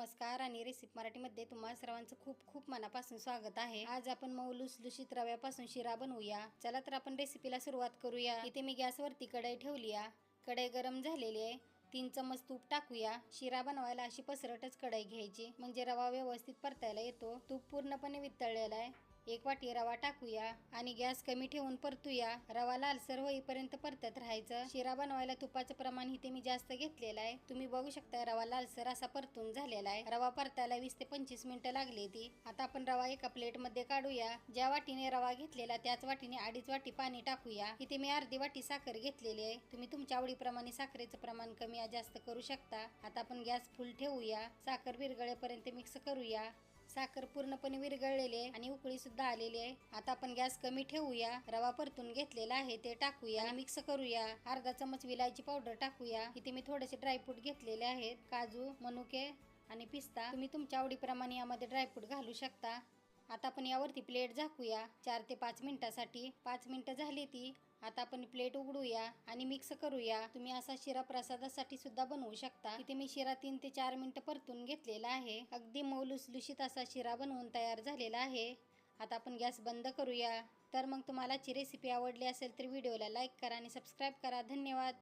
नमस्कार आणि रेसिपी मराठीमध्ये तुम्हा सर्वांचं खूप खूप मनापासून स्वागत आहे. आज आपण मऊ लुसलुशीत रव्यापासून शिरा बनवूया. चला तर आपण रेसिपीला सुरुवात करूया. इथे मी गॅसवरती कढई ठेवली आहे कढई गरम झालेली आहे. तीन चमच तूप टाकूया. शिरा बनवायला अशी पसरटच कढई घ्यायची. म्हणजे रवा व्यवस्थित परतायला येतो. तूप पूर्णपणे वितळलेला आहे. एक वाटी रवा टाकूया आणि गॅस कमी ठेवून परतूया. रवा लालसर होईपर्यंत परतत राहायचं. शिरा बनवायला तुपाचं प्रमाण इथे मी जास्त घेतलेलं आहे. तुम्ही बघू शकता रवा लालसर असा परतून झालेला आहे. रवा परतायला वीस ते पंचवीस मिनिटं लागली ती आता आपण रवा एका प्लेटमध्ये काढूया. ज्या वाटीने रवा घेतलेला त्याच वाटीने अडीच वाटी पाणी टाकूया. इथे मी अर्धी वाटी साखर घेतलेली आहे. तुम्ही तुमच्या आवडीप्रमाणे साखरेचं प्रमाण कमी जास्त करू शकता. आता आपण गॅस फुल ठेवूया. साखर विरगळेपर्यंत मिक्स करूया. साखर पूर्णपणे विरघळलेली आहे आणि उकळी सुद्धा आलेली आहे. आता आपण गॅस कमी ठेवूया रवा परतून घेतलेला आहे ते टाकूया मिक्स करूया. अर्धा चमच विलायची पावडर टाकूया. इथे मी थोडेसे ड्रायफ्रूट घेतलेले आहेत. काजू मनुके आणि पिस्ता. तुम्ही तुमच्या आवडीप्रमाणे यामध्ये ड्रायफ्रूट घालू शकता. आता आपण यावरती प्लेट झाकूया. चार ते पाच मिनिटासाठी. पाच मिनिटं झाली ती. आता आपण प्लेट उघडूया आणि मिक्स करूया. तुम्ही असा शिरा प्रसादासाठी सुद्धा बनवू शकता. इथे मी शिरा तीन ते चार मिनिटं परतून घेतलेला आहे. अगदी मऊ लुसलुशीत असा शिरा बनवून तयार झालेला आहे. आता आपण गॅस बंद करूया. तर मग तुम्हाला ची रेसिपी आवडली असेल तर व्हिडिओला लाईक करा आणि सबस्क्राईब करा. धन्यवाद.